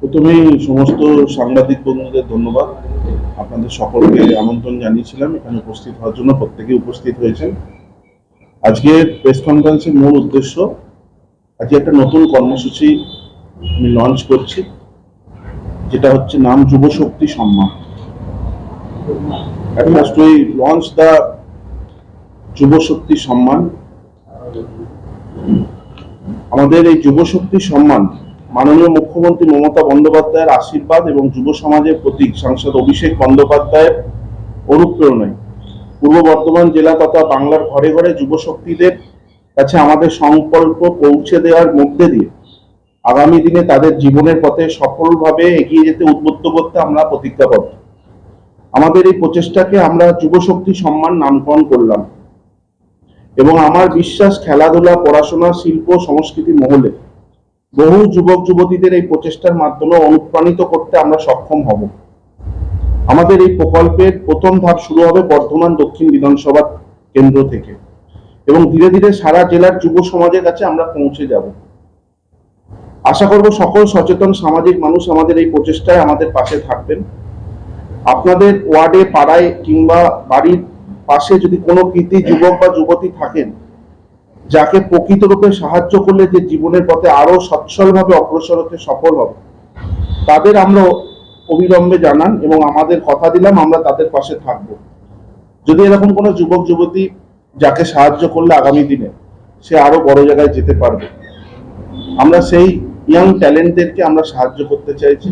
প্রথমেই সমস্ত সাংবাদিক বন্ধুদের ধন্যবাদ। আপনাদের সকলকে আমন্ত্রণ জানিয়েছিলাম, এখানে উপস্থিত হওয়ার জন্য প্রত্যেকে উপস্থিত হয়েছেন। আজকের প্রেস কনফারেন্সের মূল উদ্দেশ্য, আজকে একটা নতুন কর্মসূচি আমি লঞ্চ করছি, যেটা হচ্ছে নাম যুব শক্তি সম্মান। At সম্মান। আমাদের এই যুব শক্তি সম্মান মাননীয় মুখ্যমন্ত্রী মমতা বন্দ্যোপাধ্যায়ের আশীর্বাদ এবং যুব সমাজের প্রতীক সাংসদ অভিষেক বন্দ্যোপাধ্যায়ের অনুপ্রেরণায় পূর্ব বর্ধমান জেলা তথা বাংলার ঘরে ঘরে যুব শক্তিদের কাছে আমাদের সংকল্প পৌঁছে দেওয়ার মধ্যে দিয়ে আগামী দিনে তাদের জীবনের পথে সফলভাবে এগিয়ে যেতে উদ্বুদ্ধ করতে আমরা প্রতিজ্ঞাবদ্ধ। আমাদের এই প্রচেষ্টাকে আমরা যুব শক্তি সম্মান নামকরণ করলাম। এবং আমার বিশ্বাস খেলাধুলা, পড়াশোনা, শিল্প, সংস্কৃতি মহলে বহু যুবক, যুবতীদের এই প্রচেষ্টার মাধ্যমে অনুপ্রাণিত করতে আমরা সক্ষম হব। আমাদের এই প্রকল্পের প্রথম ধাপ শুরু হবে বর্ধমান দক্ষিণ বিধানসভা কেন্দ্র থেকে এবং ধীরে ধীরে সারা জেলার যুব সমাজের কাছে আমরা পৌঁছে যাব। আশা করব সকল সচেতন সামাজিক মানুষ আমাদের এই প্রচেষ্টায় আমাদের পাশে থাকবেন। আপনাদের ওয়ার্ডে, পাড়ায় কিংবা বাড়ির পাশে যদি কোনো কৃতি, যুবক বা যুবতী থাকেন, যাকে প্রকৃতরূপে সাহায্য করলে যে জীবনের পথে আরও সচ্ছলভাবে অগ্রসর হতে সফল হবে, তাদের আমরা অবিলম্বে জানান এবং আমাদের কথা দিলাম, আমরা তাদের পাশে থাকব। যদি এরকম কোনো যুবক, যুবতী যাকে সাহায্য করলে আগামী দিনে, সে আরও বড় জায়গায় যেতে পারবে। আমরা সেই ইয়াং ট্যালেন্টদেরকে আমরা সাহায্য করতে চাইছি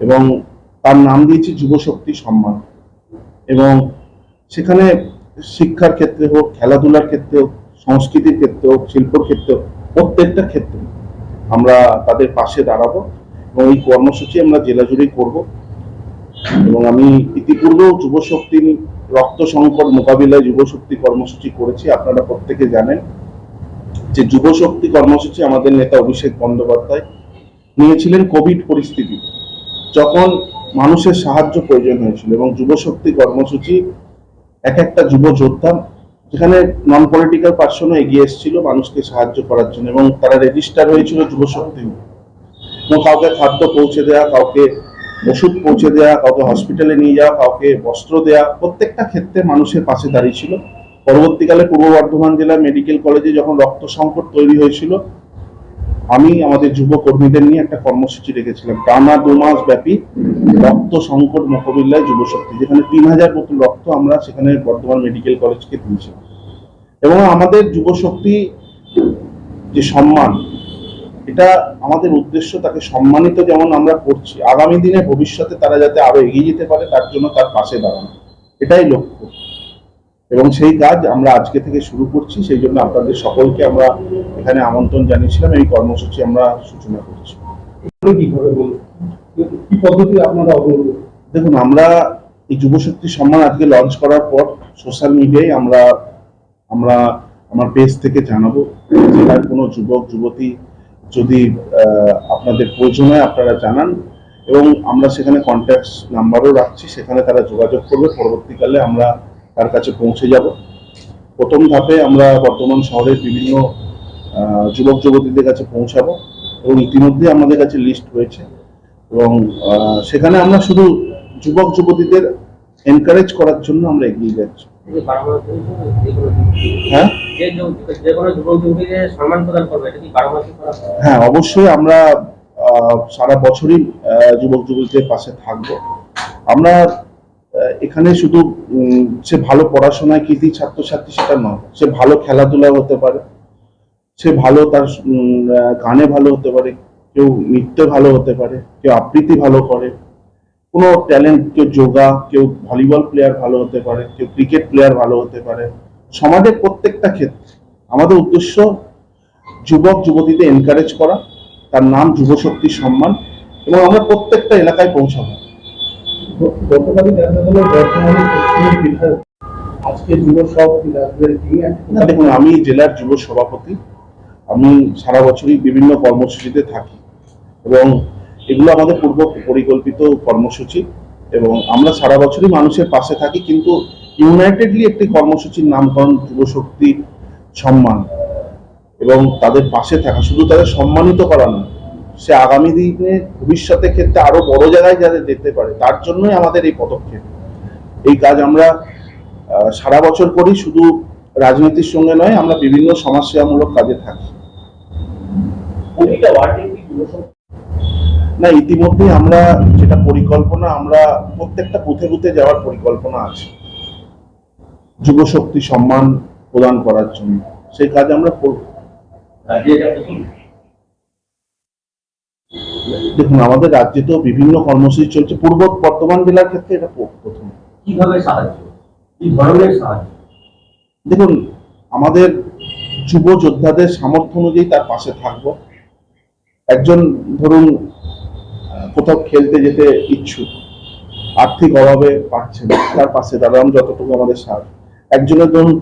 এবং তার নাম দিয়েছি যুব শক্তি সম্মান। এবং সেখানে শিক্ষার ক্ষেত্রে হোক, খেলাধুলার ক্ষেত্রে হোক, সংস্কৃতির ক্ষেত্রে হোক, শিল্পর ক্ষেত্রে প্রত্যেকটা ক্ষেত্রে আমরা তাদের পাশে দাঁড়াবো এবং এই কর্মসূচি আমরা জেলা জুড়েই করব। এবং আমি ইতিপূর্বেও যুব শক্তি রক্ত সংকট মোকাবিলায় যুব শক্তি কর্মসূচি করেছি, আপনারা প্রত্যেকে জানেন যে যুব শক্তি কর্মসূচি আমাদের নেতা অভিষেক বন্দ্যোপাধ্যায় নিয়েছিলেন কোভিড পরিস্থিতি। যখন মানুষের সাহায্য প্রয়োজন হয়েছিল এবং যুব শক্তি কর্মসূচি, এক একটা যুব যোদ্ধা, যেখানে নন পলিটিক্যাল পার্সনও এগিয়ে এসেছিল মানুষকে সাহায্য করার জন্য এবং তারা রেজিস্টার হয়েছিল যুব শক্তি এবং কাউকে খাদ্য পৌঁছে দেওয়া কাউকে ওষুধ পৌঁছে দেওয়া কাউকে হসপিটালে নিয়ে যাওয়া, কাউকে বস্ত্র দেওয়া প্রত্যেকটা ক্ষেত্রে মানুষের পাশে দাঁড়িয়েছিল পরবর্তীকালে পূর্ব বর্ধমান জেলা মেডিকেল কলেজে যখন রক্ত সংকট তৈরি হয়েছিল আমি আমাদের যুব কর্মীদের নিয়ে একটা কর্মসূচি রেখেছিলাম। টানা দু মাস ব্যাপী রক্ত সংকট মোকাবিলায় যুব শক্তি, যেখানে তিন হাজার বোতল রক্ত আমরা সেখানে বর্ধমান মেডিকেল কলেজকে দিয়েছিলাম এবং আমাদের যুব শক্তি যে সম্মান, এটা আমাদের উদ্দেশ্য তাকে সম্মানিত যেমন আমরা করছি, আগামী দিনে ভবিষ্যতে তারা যাতে আরও এগিয়ে যেতে পারে তার জন্য তার পাশে দাঁড়ানো। এটাই লক্ষ্য। এবং সেই কাজ আমরা আজকে থেকে শুরু করছি সেই জন্য আপনাদের সকলকে আমরা এখানে আমন্ত্রণ জানিয়েছিলাম এই কর্মসূচি আমরা সূচনা করছি। কি পদ্ধতি আপনারা দেখুন আমরা এই যুবশক্তি সম্মান আজকে লঞ্চ করার পর সোশ্যাল মিডিয়ায় আমরা আমরা আমার পেজ থেকে জানাব জেলার কোনো যুবক যুবতী যদি আপনাদের প্রয়োজন হয় আপনারা জানান এবং আমরা সেখানে কন্ট্যাক্ট নাম্বারও রাখছি সেখানে তারা যোগাযোগ করবে। পরবর্তীকালে আমরা তার কাছে পৌঁছে যাব। প্রথম ধাপে আমরা বর্তমান শহরের বিভিন্ন যুবক যুবতীদের কাছে পৌঁছাবো এবং ইতিমধ্যে আমাদের কাছে লিস্ট রয়েছে এবং সেখানে আমরা শুধু যুবক যুবতীদের এনকারেজ করার জন্য আমরা এগিয়ে যাচ্ছি। হ্যাঁ? হয়? অবশ্যই আমরা সারা বছরই যুবক যুবতীদের পাশে থাকব। আমরা এখানে শুধু সে ভালো পড়াশোনায় কৃতি ছাত্রছাত্রী সেটা নয়। সে ভালো খেলাধুলা হতে পারে। সে ভালো তার গানে ভালো হতে পারে, কেউ নৃত্যে ভালো হতে পারে, কেউ আবৃত্তি ভালো করে। কোনো ট্যালেন্ট কেউ যোগা, কেউ ভলিবল প্লেয়ার ভালো হতে পারে, কেউ ক্রিকেট প্লেয়ার ভালো হতে পারে। সমাজের প্রত্যেকটা ক্ষেত্রে আমাদের উদ্দেশ্য যুবক যুবতীদের এনকারেজ করা, তার নাম যুব শক্তি সম্মান, এবং আমরা প্রত্যেকটা এলাকায় পৌঁছাবো। দেখুন, আমি জেলার যুব সভাপতি। আমি সারা বছরই বিভিন্ন কর্মসূচিতে থাকি এবং এগুলো আমাদের পূর্ব পরিকল্পিত কর্মসূচি এবং আমরা সারা বছরই মানুষের পাশে থাকি, কিন্তু ইউনাইটেডলি একটি কর্মসূচির নামকরণ যুবশক্তি সম্মান এবং তাদের পাশে থাকা, শুধু তাদের সম্মানিত করা না সে আগামী দিনে ভবিষ্যতের ক্ষেত্রে আরও বড় জায়গায় যাতে যেতে পারে তার জন্যই আমাদের এই পদক্ষেপ। এই কাজ আমরা সারা বছর করি শুধু রাজনীতির সঙ্গে নয় আমরা বিভিন্ন সমাজসেবামূলক কাজে থাকি। না ইতিমধ্যে আমরা যেটা পরিকল্পনা আমরা প্রত্যেকটা বুথে বুথে যাওয়ার পরিকল্পনা আছে। যুবশক্তি সম্মান প্রদান করার জন্য। সেই কাজ আমরা করব দেখুন আমাদের রাজ্যে তো বিভিন্ন কর্মসূচি চলছে। পূর্ব বর্ধমান জেলার ক্ষেত্রে এটা প্রথম। কীভাবে সাহায্য? কি ধরনের সাহায্য? দেখুন আমাদের যুব যোদ্ধাদের সামর্থ্য অনুযায়ী তার পাশে থাকব। একজন ধরুন কোথাও খেলতে যেতে ইচ্ছুক আর্থিক অভাবে পাচ্ছে না তার পাশে দাঁড়ালাম যতটুকু আমাদের সার একজনের ধরুন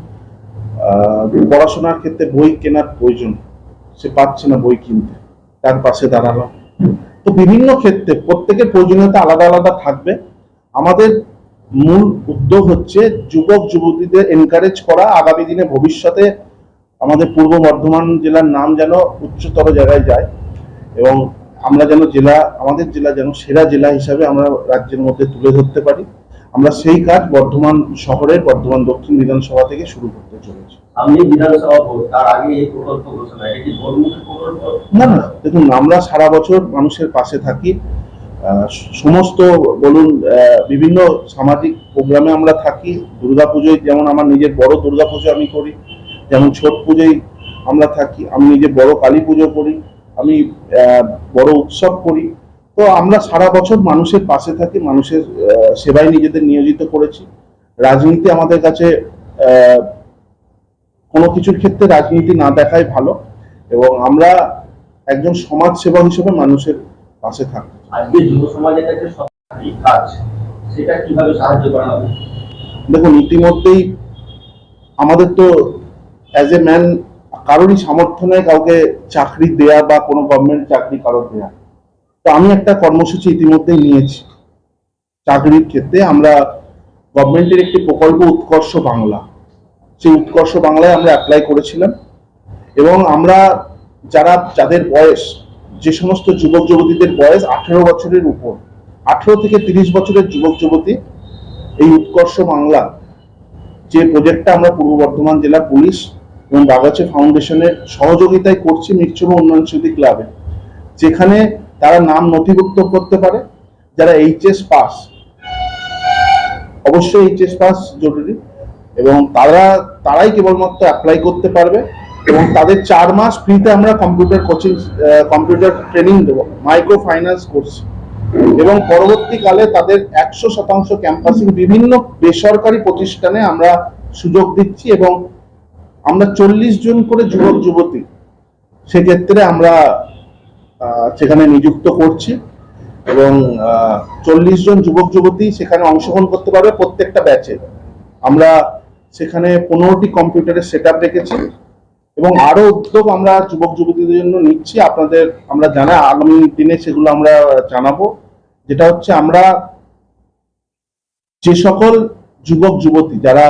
আহ, পড়াশোনার ক্ষেত্রে বই কেনার প্রয়োজন সে পাচ্ছে না বই কিনতে তার পাশে দাঁড়ালাম। তো বিভিন্ন ক্ষেত্রে প্রত্যেকের প্রয়োজনীয়তা আলাদা আলাদা থাকবে। আমাদের মূল উদ্যোগ হচ্ছে যুবক, যুবতীদের এনকারেজ করা। আগামী দিনে ভবিষ্যতে আমাদের পূর্ব বর্ধমান জেলার নাম যেন উচ্চতর জায়গায় যায় এবং আমরা যেন জেলা, আমাদের জেলা যেন সেরা জেলা হিসাবে আমরা রাজ্যের মধ্যে তুলে ধরতে পারি। আমরা সেই কাজ বর্ধমান শহরের বর্ধমান দক্ষিণ বিধানসভা থেকে শুরু করতে চলেছি। না না দেখুন আমরা সারা বছর মানুষের পাশে থাকি। সমস্ত বলুন বিভিন্ন সামাজিক প্রোগ্রামে আমরা থাকি। দুর্গাপুজোয় যেমন আমার নিজের বড় দুর্গাপুজো আমি করি যেমন ছট পুজোয় আমরা থাকি। আমি নিজে বড় কালী পুজো করি আমি আহ, বড় উৎসব করি। তো আমরা সারা বছর মানুষের পাশে থাকি মানুষের সেবায় নিজেদের নিয়োজিত করেছি। রাজনীতি আমাদের কাছে কোনো কিছুর ক্ষেত্রে রাজনীতি না দেখাই ভালো এবং আমরা একজন সমাজ সেবা হিসেবে মানুষের পাশে থাকি। আজকে যুব সমাজের কাছে সরকারি কাজ সেটা কীভাবে সাহায্য করা হবে? দেখুন ইতিমধ্যেই আমাদের তো অ্যাজ এ ম্যান কারোরই সামর্থ্য নেই কাউকে চাকরি দেয়া বা কোনো গভর্নমেন্ট চাকরি কারোর দেয়া। তো আমি একটা কর্মসূচি ইতিমধ্যেই নিয়েছি। চাকরির ক্ষেত্রে আমরা গভর্নমেন্টের একটি প্রকল্প উৎকর্ষ বাংলা। সেই উৎকর্ষ বাংলায় আমরা অ্যাপ্লাই করেছিলাম এবং আমরা যারা, যাদের বয়স, যে সমস্ত যুবক যুবতীদের বয়স আঠেরো বছরের উপর, আঠেরো থেকে তিরিশ বছরের যুবক যুবতী, এই উৎকর্ষ বাংলা যে প্রজেক্টটা আমরা পূর্ব বর্ধমান জেলা পুলিশ এবং বাগাছে ফাউন্ডেশনের সহযোগিতায় করছি মিরচুমা উন্নয়ন স্মৃতি ক্লাবে যেখানে তারা নাম নথিভুক্ত করতে পারে, যারা এইচএস পাস অবশ্যই এইচএস পাস জরুরি এবং তারা, তারাই কেবলমাত্র অ্যাপ্লাই করতে পারবে এবং তাদের চার মাস ফ্রিতে আমরা কম্পিউটার কোচিং কম্পিউটার ট্রেনিং দেবো মাইক্রো ফাইন্যান্স কোর্স এবং পরবর্তীকালে তাদের একশো শতাংশ ক্যাম্পাসিং বিভিন্ন বেসরকারি প্রতিষ্ঠানে আমরা সুযোগ দিচ্ছি এবং আমরা চল্লিশ জন করে যুবক যুবতী সেক্ষেত্রে আমরা সেখানে নিযুক্ত করছি এবং চল্লিশ জন যুবক যুবতী সেখানে অংশগ্রহণ করতে পারবে প্রত্যেকটা ব্যাচে। আমরা সেখানে পনেরোটি কম্পিউটারের সেট আপ রেখেছি এবং আরও উদ্যোগ আমরা যুবক যুবতীদের জন্য নিচ্ছি। আপনাদের, আমরা জানা, আগামী দিনে সেগুলো আমরা জানাব। যেটা হচ্ছে আমরা যে সকল যুবক যুবতী যারা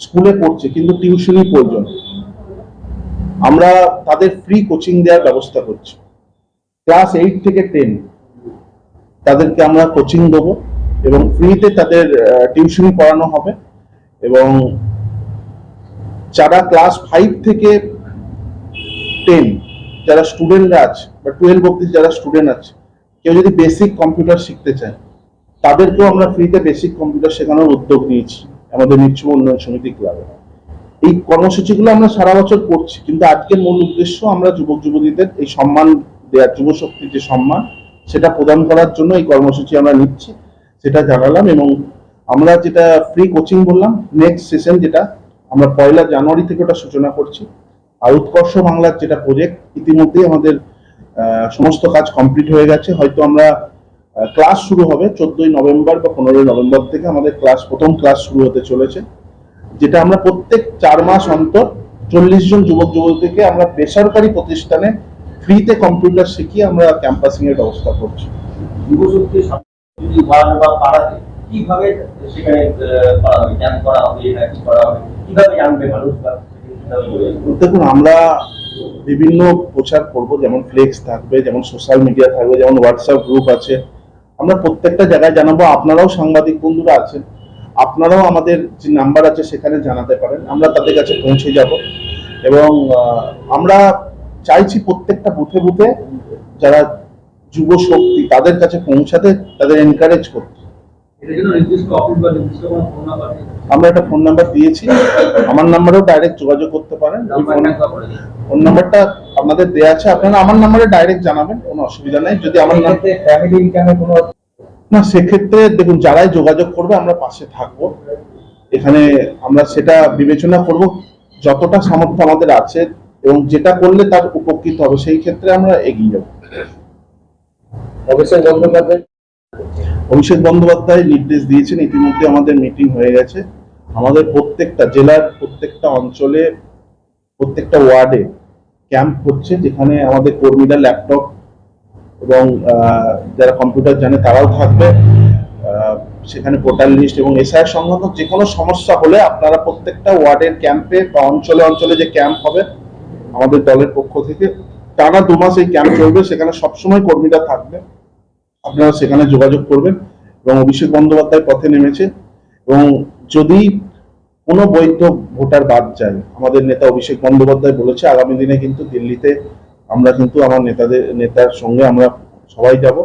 স্কুলে পড়ছে কিন্তু টিউশনই প্রয়োজন, আমরা তাদের ফ্রি কোচিং দেওয়ার ব্যবস্থা করছি। ক্লাস এইট থেকে টেন, তাদেরকে আমরা কোচিং দেবো এবং ফ্রিতে তাদের টিউশন পড়ানো হবে এবং যারা ক্লাস ফাইভ থেকে টেন যারা স্টুডেন্টরা আছে বা টুয়েলভ অব্দি যারা স্টুডেন্ট আছে, কেউ যদি বেসিক কম্পিউটার শিখতে চায়, তাদেরকেও আমরা ফ্রিতে বেসিক কম্পিউটার শেখানোর উদ্যোগ নিয়েছি আমাদের নিশ্চয় উন্নয়ন সমিতি ক্লাবে এই কর্মসূচিগুলো আমরা সারা বছর করছি, কিন্তু আজকের মূল উদ্দেশ্য আমরা যুবক যুবতীদের এই সম্মান দেওয়ার যুব শক্তির যে সম্মান, সেটা প্রদান করার জন্য এই কর্মসূচি আমরা নিচ্ছি, সেটা জানালাম এবং আমরা যেটা ফ্রি কোচিং বললাম নেক্সট সেশন যেটা, আমরা পয়লা জানুয়ারি থেকে ওটা সূচনা করছি। আর উৎকর্ষ বাংলার যেটা প্রজেক্ট ইতিমধ্যেই আমাদের সমস্ত কাজ কমপ্লিট হয়ে গেছে। হয়তো আমরা ক্লাস শুরু হবে চোদ্দই নভেম্বর বা পনেরোই নভেম্বর থেকে আমাদের ক্লাস প্রথম ক্লাস শুরু হতে চলেছে। যেটা আমরা প্রত্যেক চার মাস অন্তর চল্লিশ জন যুবক যুবতীকে আমরা বেসরকারি প্রতিষ্ঠানে ফ্রিতে কম্পিউটার শিখিয়ে আমরা ক্যাম্পাসিং এর ব্যবস্থা করছি। যুবশক্তি যদি ওয়ার্ড বা পাড়াতে কীভাবে সেখানে করা হবে? ক্যাম্প করা হবে না কি করা হবে? কীভাবে জানবে মানুষ বা দেখুন আমরা বিভিন্ন প্রচার করব যেমন ফ্লেক্স থাকবে যেমন সোশ্যাল মিডিয়া থাকবে যেমন হোয়াটসঅ্যাপ গ্রুপ আছে। আমরা প্রত্যেকটা জায়গায় জানাব আপনারাও সাংবাদিক বন্ধুরা আছেন। আপনারাও আমাদের যে নাম্বার আছে সেখানে জানাতে পারেন। আমরা তাদের কাছে পৌঁছে যাব। এবং আমরা চাইছি প্রত্যেকটা বুথে বুথে যারা যুব শক্তি তাদের কাছে পৌঁছাতে তাদের এনকারেজ করতে। আমরা একটা ফোন নাম্বার দিয়েছি। আমার নাম্বারেও ডাইরেক্ট যোগাযোগ করতে পারেন। ফোন নাম্বারটা আপনাদের দেওয়া আছে। আপনারা আমার নাম্বারে ডাইরেক্ট জানাবেন কোনো অসুবিধা নেই। যদি আমার নাম ফ্যামিলি ইনকামে কোনো না সেক্ষেত্রে দেখুন যারাই যোগাযোগ করবে আমরা পাশে থাকব। এখানে আমরা সেটা বিবেচনা করব। যতটা সামর্থ্য আমাদের আছে এবং যেটা করলে তার উপকৃত হবে সেই ক্ষেত্রে আমরা এগিয়ে যাব। অভিষেক বন্দ্যোপাধ্যায়? অভিষেক বন্দ্যোপাধ্যায় নির্দেশ দিয়েছেন ইতিমধ্যে আমাদের মিটিং হয়ে গেছে। আমাদের প্রত্যেকটা জেলার প্রত্যেকটা অঞ্চলে প্রত্যেকটা ওয়ার্ডে ক্যাম্প হচ্ছে যেখানে আমাদের কর্মীরা ল্যাপটপ এবং যারা কম্পিউটার জানে তারাও থাকবে। সেখানে পোর্টাল লিস্ট এবং এসআইয়ের সংক্রান্ত যে কোনো সমস্যা হলে আপনারা প্রত্যেকটা ওয়ার্ডের ক্যাম্পে বা অঞ্চলে অঞ্চলে যে ক্যাম্প হবে আমাদের দলের পক্ষ থেকে। টানা দু মাস এই ক্যাম্প চলবে, সেখানে সবসময় কর্মীরা থাকবে। আপনারা সেখানে যোগাযোগ করবেন এবং অভিষেক বন্দ্যোপাধ্যায় পথে নেমেছে। এবং যদি কোনো বৈধ ভোটার বাদ যায়, আমাদের নেতা অভিষেক বন্দ্যোপাধ্যায় বলেছে, আগামী দিনে কিন্তু দিল্লিতে আমরা কিন্তু আমার নেতাদের, নেতার সঙ্গে আমরা সবাই যাব।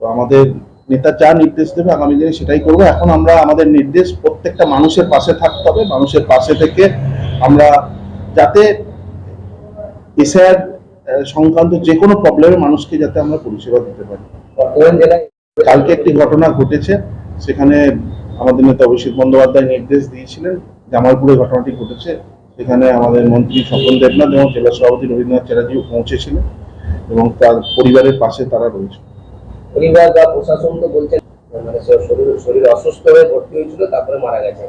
তো আমাদের নেতা যা নির্দেশ দেবে আগামী দিনে সেটাই করব। এখন আমরা, আমাদের নির্দেশ প্রত্যেকটা মানুষের পাশে থাকতে হবে। মানুষের পাশে থেকে আমরা যাতে এসআর সংক্রান্ত যে কোনো প্রবলেমে মানুষকে যাতে আমরা পরিষেবা দিতে পারি। কালকে একটি ঘটনা ঘটেছে সেখানে আমাদের নেতা অভিষেক বন্দ্যোপাধ্যায় নির্দেশ দিয়েছিলেন জামালপুরে ঘটনাটি ঘটেছে। সেখানে আমাদের মন্ত্রী স্বপন দেবনাথ এবং জেলা সভাপতি রবীন্দ্রনাথ চ্যাটার্জিও পৌঁছেছিলেন এবং তার পরিবারের পাশে তারা রয়েছে। পরিবার বা প্রশাসন তো বলছেন মানে শরীর শরীর অসুস্থ হয়ে ভর্তি হয়েছিল তারপরে মারা গেছে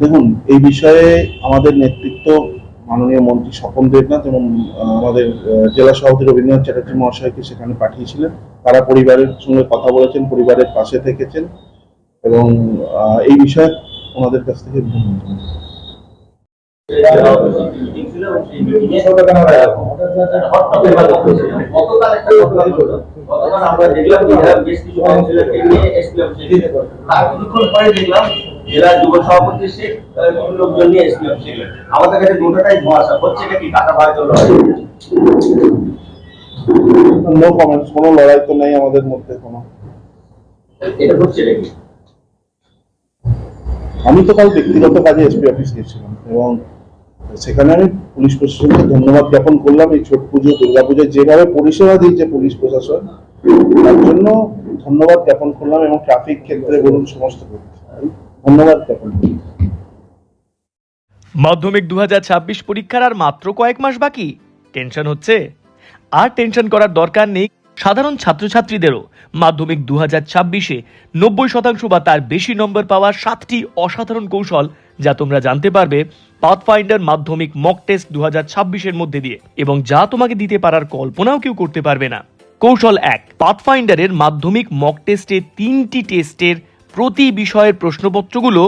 দেখুন, এই বিষয়ে আমাদের নেতৃত্ব মাননীয় মন্ত্রী স্বপন দেবনাথ এবং আমাদের জেলা সভাপতি রবীন্দ্রনাথ চ্যাটার্জি মহাশয়কে সেখানে পাঠিয়েছিলেন। তারা পরিবারের সঙ্গে কথা বলেছেন, পরিবারের পাশে থেকেছেন এবং এই বিষয়ে ওনাদের কাছ থেকে জেলার যুব সভাপতি লোকজন নিয়ে আমাদের কাছে দুটোটাই ধোঁয়াশা হচ্ছে এটা কি টাকা ভাগ চলো নো কমেন্টস কোনো লড়াই তো নেই আমাদের মধ্যে কোনো। এটা হচ্ছে নাকি? আমি তো কাল ব্যক্তিগত কাজে এসপি অফিস গেছিলাম এবং সেখানে আমি পুলিশ প্রশাসনকে ধন্যবাদ জ্ঞাপন করলাম। এই ছট পুজো দুর্গা পুজোয় যেভাবে পরিষেবা দিয়েছে পুলিশ প্রশাসন, তার জন্য ধন্যবাদ জ্ঞাপন করলাম এবং ট্রাফিক ক্ষেত্রে বলুন সমস্ত ধন্যবাদ জ্ঞাপন মাধ্যমিক দু পরীক্ষার আর মাত্র কয়েক মাস বাকি। টেনশন হচ্ছে? আর টেনশন করার দরকার নেই সাধারণ ছাত্রছাত্রীদেরও। মাধ্যমিক দু হাজার ছাব্বিশে নব্বই শতাংশ বা তার বেশি নম্বর পাওয়ার সাতটি অসাধারণ কৌশল যা তোমরা জানতে পারবে পাথফাইন্ডার মাধ্যমিক মক টেস্ট দু হাজার মধ্যে দিয়ে এবং যা তোমাকে দিতে পারার কল্পনাও কেউ করতে পারবে না। কৌশল এক পাথফাইন্ডারের মাধ্যমিক মক টেস্টে তিনটি টেস্টের প্রতি বিষয়ের প্রশ্নপত্রগুলো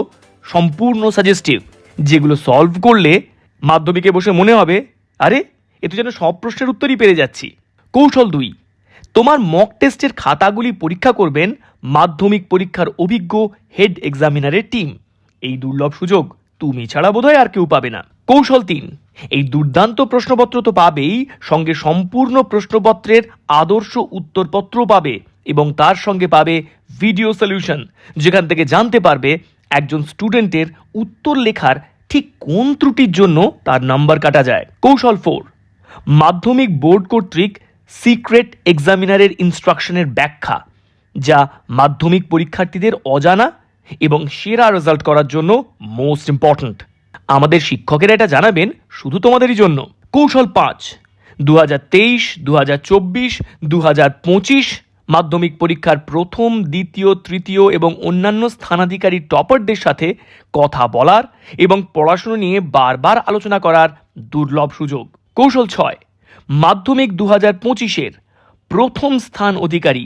সম্পূর্ণ সাজেস্টিভ যেগুলো সলভ করলে মাধ্যমিকে বসে মনে হবে, আরে, এ তো যেন সব প্রশ্নের উত্তরই পেরে যাচ্ছি। কৌশল দুই, তোমার মক টেস্টের খাতাগুলি পরীক্ষা করবেন মাধ্যমিক পরীক্ষার অভিজ্ঞ হেড এক্সামিনারের টিম এই দুর্লভ সুযোগ তুমি ছাড়া বোধহয় আর কেউ পাবে না। কৌশল তিন, এই দুর্দান্ত প্রশ্নপত্র তো পাবেই, সঙ্গে সম্পূর্ণ প্রশ্নপত্রের আদর্শ উত্তরপত্র পাবে এবং তার সঙ্গে পাবে ভিডিও সলিউশন যেখান থেকে জানতে পারবে একজন স্টুডেন্টের উত্তর লেখার ঠিক কোন ত্রুটির জন্য তার নাম্বার কাটা যায়। কৌশল ফোর মাধ্যমিক বোর্ড কর্তৃক সিক্রেট এক্সামিনারের ইনস্ট্রাকশনের ব্যাখ্যা, যা মাধ্যমিক পরীক্ষার্থীদের অজানা এবং সেরা রেজাল্ট করার জন্য মোস্ট ইম্পর্ট্যান্ট আমাদের শিক্ষকেরা এটা জানাবেন শুধু তোমাদেরই জন্য। কৌশল পাঁচ দু হাজার তেইশ দু হাজার চব্বিশ দু হাজার পঁচিশ মাধ্যমিক পরীক্ষার প্রথম, দ্বিতীয়, তৃতীয় এবং অন্যান্য স্থানাধিকারী টপারদের সাথে কথা বলার এবং পড়াশুনো নিয়ে বারবার আলোচনা করার দুর্লভ সুযোগ। কৌশল ছয়, মাধ্যমিক দু হাজার পঁচিশের প্রথম স্থান অধিকারী